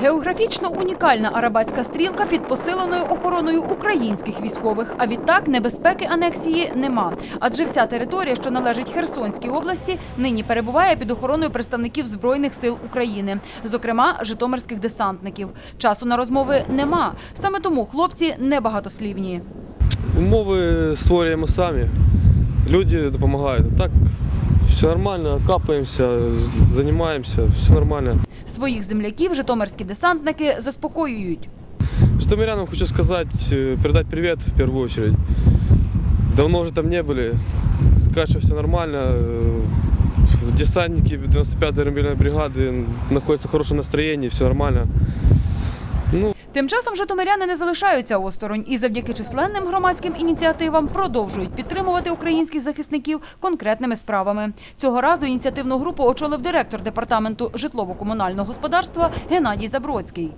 Географічно унікальна арабатська стрілка під посиленою охороною українських військових. А відтак небезпеки анексії нема. Адже вся територія, що належить Херсонській області, нині перебуває під охороною представників збройних сил України, зокрема житомирських десантників. Часу на розмови нема. Саме тому хлопці небагатослівні. Умови створюємо самі. Люди допомагають. Так все нормально, капаємося, з- займаємося, все нормально. Своїх земляків житомирські десантники заспокоюють. Житомирянам хочу сказать, э, передать привет в первую очередь. Давно уже там не были. Сказать, что все нормально. Э, Десантники 95-й мобильной бригады находятся в хорошем настроении, все нормально. Ну, Тим часом житомиряни не залишаються осторонь і завдяки численним громадським ініціативам продовжують підтримувати українських захисників конкретними справами. Цього разу ініціативну групу очолив директор департаменту житлово-комунального господарства Геннадій Забродський.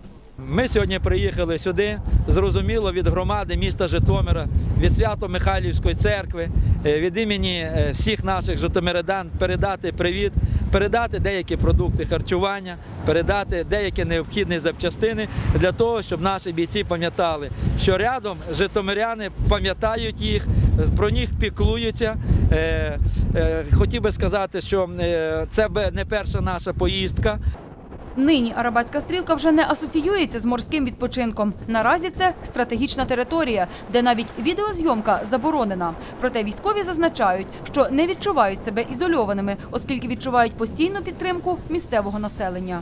Ми сьогодні приїхали сюди, зрозуміло, від громади міста Житомира, від Свято-Михайлівської церкви, е, від імені е, всіх наших житомирян передати привіт, передати деякі продукти харчування, передати деякі необхідні запчастини для того, щоб наші бійці пам'ятали, що рядом житомиряни пам'ятають їх, про них піклуються. Е, Хотів би сказати, що це не перша наша поїздка. Нині арабатська стрілка вже не асоціюється з морським відпочинком. Наразі це стратегічна територія, де навіть відеозйомка заборонена. Проте військові зазначають, що не відчувають себе ізольованими, оскільки відчувають постійну підтримку місцевого населення.